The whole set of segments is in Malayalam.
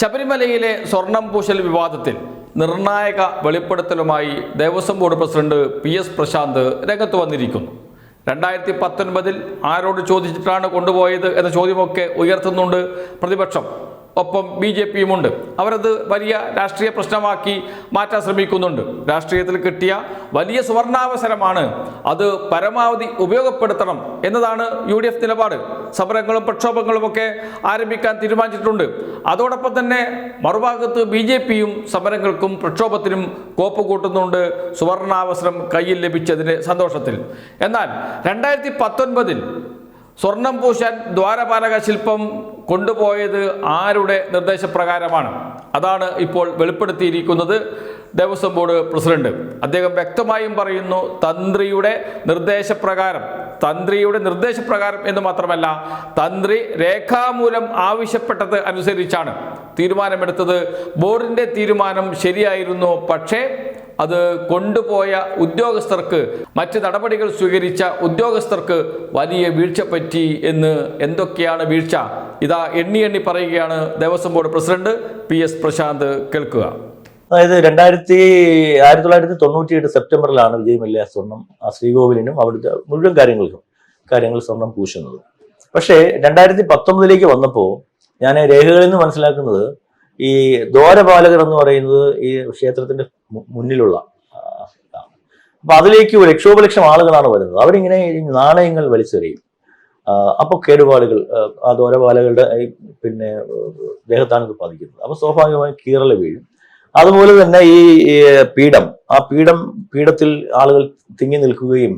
ശബരിമലയിലെ സ്വർണം പൂശൽ വിവാദത്തിൽ നിർണായക വെളിപ്പെടുത്തലുമായി Devaswom board president P S Prashanth രംഗത്ത് വന്നിരിക്കുന്നു. രണ്ടായിരത്തി പത്തൊൻപതിൽ ആരോട് ചോദിച്ചിട്ടാണ് കൊണ്ടുപോയത് എന്ന ചോദ്യമൊക്കെ ഉയർത്തുന്നുണ്ട് പ്രതിപക്ഷം. ഒപ്പം ബി ജെ പിയുമുണ്ട്. അവരത് വലിയ രാഷ്ട്രീയ പ്രശ്നമാക്കി മാറ്റാൻ ശ്രമിക്കുന്നുണ്ട്. രാഷ്ട്രീയത്തിൽ കിട്ടിയ വലിയ സുവർണാവസരമാണ്. അത് പരമാവധി ഉപയോഗപ്പെടുത്തണം എന്നതാണ് യു ഡി എഫ് നിലപാട്. സമരങ്ങളും പ്രക്ഷോഭങ്ങളും ഒക്കെ ആരംഭിക്കാൻ തീരുമാനിച്ചിട്ടുണ്ട്. അതോടൊപ്പം തന്നെ മറുഭാഗത്ത് ബി ജെ പിയും സമരങ്ങൾക്കും പ്രക്ഷോഭത്തിനും കോപ്പ് കൂട്ടുന്നുണ്ട് സുവർണാവസരം കയ്യിൽ ലഭിച്ചതിന് സന്തോഷത്തിൽ. എന്നാൽ രണ്ടായിരത്തി പത്തൊൻപതിൽ സ്വർണം പൂശാൻ ദ്വാരപാലക ശില്പം കൊണ്ടുപോയത് ആരുടെ നിർദ്ദേശപ്രകാരമാണ്? അതാണ് ഇപ്പോൾ വെളിപ്പെടുത്തിയിരിക്കുന്നത് ദേവസ്വം ബോർഡ് പ്രസിഡന്റ്. അദ്ദേഹം വ്യക്തമായും പറയുന്നു തന്ത്രിയുടെ നിർദ്ദേശപ്രകാരം തന്ത്രിയുടെ നിർദ്ദേശപ്രകാരം എന്ന് മാത്രമല്ല തന്ത്രി രേഖാമൂലം ആവശ്യപ്പെട്ടത് അനുസരിച്ചാണ് തീരുമാനമെടുത്തത്. ബോർഡിന്റെ തീരുമാനം ശരിയായിരുന്നു പക്ഷേ അത് കൊണ്ടുപോയ ഉദ്യോഗസ്ഥർക്ക് മറ്റ് നടപടികൾ സ്വീകരിച്ച ഉദ്യോഗസ്ഥർക്ക് വലിയ വീഴ്ച പറ്റി എന്ന് എന്തൊക്കെയാണ് വീഴ്ച? ഇതാ എണ്ണി എണ്ണി പറയുകയാണ് Devaswom board president P S Prashanth കേൾക്കുക. അതായത് രണ്ടായിരത്തി ആയിരത്തി തൊള്ളായിരത്തി തൊണ്ണൂറ്റി എട്ട് സെപ്റ്റംബറിലാണ് വിജയ് മല്യ സ്വർണം ആ ശ്രീകോവിലിനും അവിടുത്തെ മുഴുവൻ കാര്യങ്ങൾക്കും കാര്യങ്ങൾ സ്വർണം പൂശുന്നത്. പക്ഷേ രണ്ടായിരത്തി പത്തൊമ്പതിലേക്ക് വന്നപ്പോൾ ഞാൻ രേഖകളിൽ നിന്ന് മനസ്സിലാക്കുന്നത് ഈ ദ്വാരപാലകർ എന്ന് പറയുന്നത് ഈ ക്ഷേത്രത്തിന്റെ മുന്നിലുള്ള ഇതാണ്. അപ്പൊ അതിലേക്ക് ഒരു ലക്ഷോപലക്ഷം ആളുകളാണ് വരുന്നത്. അവരിങ്ങനെ നാണയങ്ങൾ വലിച്ചെറിയും. അപ്പോൾ അപ്പൊ കേടുപാടുകൾ ആ, ദോരപാലകളുടെ പിന്നെ ദേഹത്താണ് ഇത് പതിക്കുന്നത് അപ്പൊ സ്വാഭാവികമായും കീറൽ വീഴും. അതുപോലെ തന്നെ ഈ പീഠം ആ പീഠം പീഠത്തിൽ ആളുകൾ തിങ്ങി നിൽക്കുകയും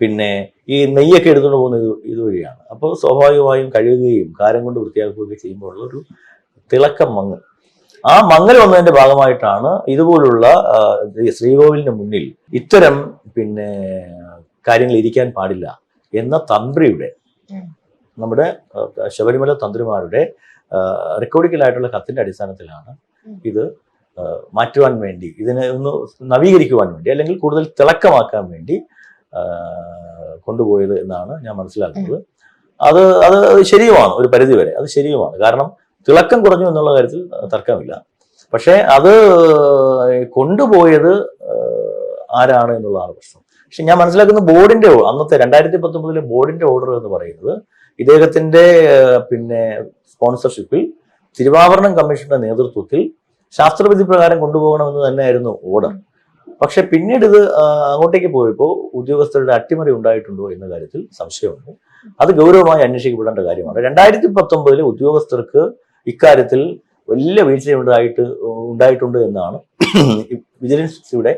പിന്നെ ഈ നെയ്യൊക്കെ എടുത്തുകൊണ്ട് പോകുന്നത് ഇത് ഇതുവഴിയാണ് അപ്പോൾ സ്വാഭാവികമായും കഴുകുകയും കാരം കൊണ്ട് വൃത്തിയാക്കുകയൊക്കെ ചെയ്യുമ്പോഴുള്ള ഒരു തിളക്കം മങ്ങ് ആ മങ്ങൽ വന്നതിന്റെ ഭാഗമായിട്ടാണ് ഇതുപോലുള്ള ശ്രീകോവിലിന് മുന്നിൽ ഇത്തരം പിന്നെ കാര്യങ്ങൾ ഇരിക്കാൻ പാടില്ല എന്ന തന്ത്രിയുടെ നമ്മുടെ ശബരിമല തന്ത്രിമാരുടെ റെക്കോർഡിക്കലായിട്ടുള്ള കത്തിന്റെ അടിസ്ഥാനത്തിലാണ് ഇത് മാറ്റുവാൻ വേണ്ടി ഇതിനെ ഒന്ന് നവീകരിക്കുവാൻ വേണ്ടി അല്ലെങ്കിൽ കൂടുതൽ തിളക്കമാക്കാൻ വേണ്ടി കൊണ്ടുപോയത് എന്നാണ് ഞാൻ മനസ്സിലാക്കുന്നത്. അത് അത് ശരിയുമാണ് ഒരു പരിധി വരെ അത് ശരിയുമാണ്. കാരണം തിളക്കം കുറഞ്ഞു എന്നുള്ള കാര്യത്തിൽ തർക്കമില്ല. പക്ഷേ അത് കൊണ്ടുപോയത് ആരാണ് എന്നുള്ളതാണ് പ്രശ്നം. പക്ഷെ ഞാൻ മനസ്സിലാക്കുന്ന ബോർഡിന്റെ അന്നത്തെ രണ്ടായിരത്തി പത്തൊമ്പതിലെ ബോർഡിന്റെ ഓർഡർ എന്ന് പറയുന്നത് ഇദ്ദേഹത്തിന്റെ പിന്നെ സ്പോൺസർഷിപ്പിൽ തിരുവാഭരണം കമ്മീഷന്റെ നേതൃത്വത്തിൽ ശാസ്ത്രവിധി പ്രകാരം കൊണ്ടുപോകണമെന്ന് തന്നെയായിരുന്നു ഓർഡർ. പക്ഷെ പിന്നീട് ഇത് അങ്ങോട്ടേക്ക് പോയപ്പോൾ ഉദ്യോഗസ്ഥരുടെ അട്ടിമറി ഉണ്ടായിട്ടുണ്ടോ എന്ന കാര്യത്തിൽ സംശയമുണ്ട്. അത് ഗൗരവമായി അന്വേഷിക്കപ്പെടേണ്ട കാര്യമാണ്. രണ്ടായിരത്തി പത്തൊമ്പതിലെ ഉദ്യോഗസ്ഥർക്ക് ഇക്കാര്യത്തിൽ വലിയ വീഴ്ചയുണ്ടായിട്ട് ഉണ്ടായിട്ടുണ്ട് എന്നാണ് വിജിലൻസിയുടെ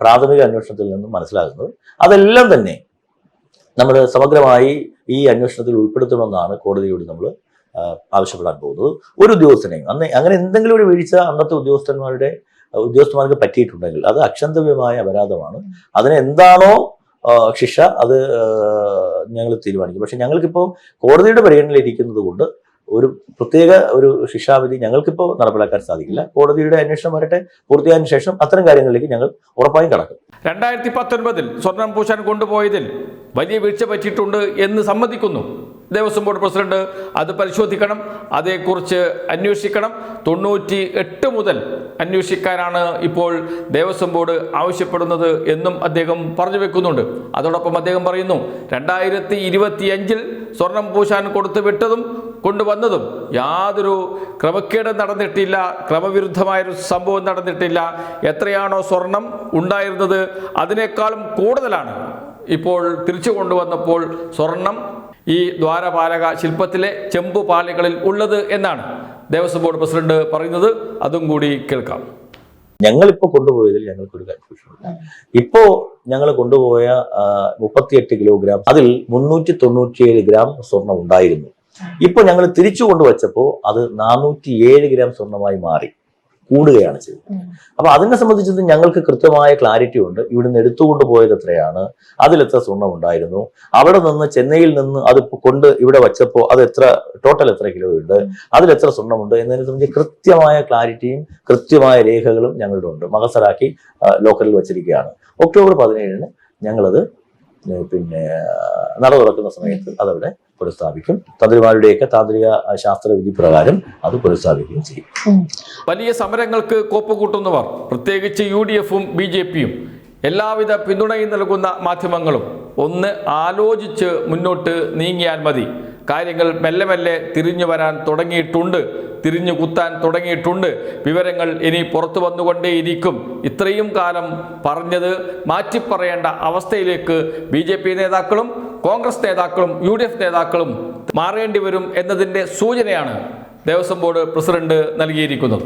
പ്രാഥമിക അന്വേഷണത്തിൽ നിന്നും മനസ്സിലാകുന്നത്. അതെല്ലാം തന്നെ നമ്മൾ സമഗ്രമായി ഈ അന്വേഷണത്തിൽ ഉൾപ്പെടുത്തണമെന്നാണ് കോടതിയോട് നമ്മൾ ആവശ്യപ്പെടാൻ പോകുന്നത്. ഒരു ഉദ്യോഗസ്ഥനെയും അന്ന് അങ്ങനെ എന്തെങ്കിലും ഒരു വീഴ്ച അന്നത്തെ ഉദ്യോഗസ്ഥന്മാരുടെ ഉദ്യോഗസ്ഥന്മാർക്ക് പറ്റിയിട്ടുണ്ടെങ്കിൽ അത് അക്ഷന്തവ്യമായ അപരാധമാണ്. അതിനെന്താണോ ശിക്ഷ അത് ഞങ്ങൾ തീരുമാനിക്കും. പക്ഷെ ഞങ്ങൾക്കിപ്പോൾ കോടതിയുടെ പരിഗണനയിലിരിക്കുന്നത് കൊണ്ട് ഒരു പ്രത്യേക ഒരു ശിക്ഷാവിധി ഞങ്ങൾക്കിപ്പോൾ നടപ്പിലാക്കാൻ സാധിക്കില്ല. കോടതിയുടെ അന്വേഷണം വരട്ടെ. പൂർത്തിയായതിനു ശേഷം അത്തരം കാര്യങ്ങളിലേക്ക് ഞങ്ങൾ ഉറപ്പായും കടക്കും. രണ്ടായിരത്തി പത്തൊൻപതിൽ സ്വർണം പൂശാൻ കൊണ്ടുപോയതിൽ വലിയ വീഴ്ച പറ്റിയിട്ടുണ്ട് എന്ന് സമ്മതിക്കുന്നു. ദേവസ്വം ബോർഡ് പ്രസിഡന്റ് അത് പരിശോധിക്കണം അതേക്കുറിച്ച് അന്വേഷിക്കണം. തൊണ്ണൂറ്റി എട്ട് മുതൽ അന്വേഷിക്കാനാണ് ഇപ്പോൾ ദേവസ്വം ബോർഡ് ആവശ്യപ്പെടുന്നത് എന്നും അദ്ദേഹം പറഞ്ഞു വെക്കുന്നുണ്ട്. അതോടൊപ്പം അദ്ദേഹം പറയുന്നു രണ്ടായിരത്തി ഇരുപത്തിയഞ്ചിൽ സ്വർണം പൂശാൻ കൊടുത്തു വിട്ടതും കൊണ്ടുവന്നതും യാതൊരു ക്രമക്കേടും നടന്നിട്ടില്ല ക്രമവിരുദ്ധമായൊരു സംഭവം നടന്നിട്ടില്ല. എത്രയാണോ സ്വർണം ഉണ്ടായിരുന്നത് അതിനേക്കാളും കൂടുതലാണ് ഇപ്പോൾ തിരിച്ചു കൊണ്ടുവന്നപ്പോൾ സ്വർണം ഈ ദ്വാരപാലക ശില്പത്തിലെ ചെമ്പു പാളികളിൽ ഉള്ളത് എന്നാണ് ദേവസ്വം ബോർഡ് പ്രസിഡന്റ് പറയുന്നത്. അതും കൂടി കേൾക്കാം. ഞങ്ങളിപ്പോ കൊണ്ടുപോയതിൽ ഞങ്ങൾക്കൊരു കൺഫ്യൂഷൻ ഇല്ല. ഇപ്പോ ഞങ്ങൾ കൊണ്ടുപോയ മുപ്പത്തിയെട്ട് കിലോഗ്രാം അതിൽ മുന്നൂറ്റി തൊണ്ണൂറ്റിയേഴ് ഗ്രാം സ്വർണം ഉണ്ടായിരുന്നു. ഇപ്പൊ ഞങ്ങൾ തിരിച്ചു കൊണ്ടുവച്ചപ്പോ അത് നാനൂറ്റി ഏഴ് ഗ്രാം സ്വർണമായി മാറി. കൂടുകയാണ് ചെയ്തത്. അപ്പൊ അതിനെ സംബന്ധിച്ചത് ഞങ്ങൾക്ക് കൃത്യമായ ക്ലാരിറ്റി ഉണ്ട്. ഇവിടുന്ന് എടുത്തുകൊണ്ട് പോയത് എത്രയാണ്? അതിലെത്ര സ്വർണം ഉണ്ടായിരുന്നു? അവിടെ നിന്ന് ചെന്നൈയിൽ നിന്ന് അത് കൊണ്ട് ഇവിടെ വച്ചപ്പോൾ അത് എത്ര ടോട്ടൽ എത്ര കിലോ ഉണ്ട്? അതിലെത്ര സ്വർണമുണ്ട് എന്നതിനെ സംബന്ധിച്ച് കൃത്യമായ ക്ലാരിറ്റിയും കൃത്യമായ രേഖകളും ഞങ്ങളുടെ ഉണ്ട്. മകസറാക്കി ലോക്കലിൽ ലോക്കറിൽ വെച്ചിരിക്കുകയാണ്. ഒക്ടോബർ പതിനേഴിന് ഞങ്ങളത് പിന്നെ നട തുറക്കുന്ന സമയത്ത് അതവിടെ പുനഃസ്ഥാപിക്കും. തന്ത്രിമാരുടെയൊക്കെ താന്ത്രിക ശാസ്ത്ര ശാസ്ത്രവിധി പ്രകാരം അത് പുനഃസ്ഥാപിക്കുകയും ചെയ്യും. വലിയ സമരങ്ങൾക്ക് കോപ്പ് കൂട്ടുന്നവർ പ്രത്യേകിച്ച് യു ഡി എഫും ബി ജെ പിയും എല്ലാവിധ പിന്തുണയും നൽകുന്ന മാധ്യമങ്ങളും ഒന്ന് ആലോചിച്ച് മുന്നോട്ട് നീങ്ങിയാൽ മതി. കാര്യങ്ങൾ മെല്ലെ മെല്ലെ തിരിഞ്ഞു വരാൻ തുടങ്ങിയിട്ടുണ്ട്. തിരിഞ്ഞു കുത്താൻ തുടങ്ങിയിട്ടുണ്ട്. വിവരങ്ങൾ ഇനി പുറത്തു വന്നുകൊണ്ടേയിരിക്കും. ഇത്രയും കാലം പറഞ്ഞത് മാറ്റിപ്പറയേണ്ട അവസ്ഥയിലേക്ക് ബി ജെ പി നേതാക്കളും കോൺഗ്രസ് നേതാക്കളും യു ഡി എഫ് നേതാക്കളും മാറേണ്ടി വരും എന്നതിന്റെ സൂചനയാണ് ദേവസ്വം ബോർഡ് പ്രസിഡന്റ് നൽകിയിരിക്കുന്നത്.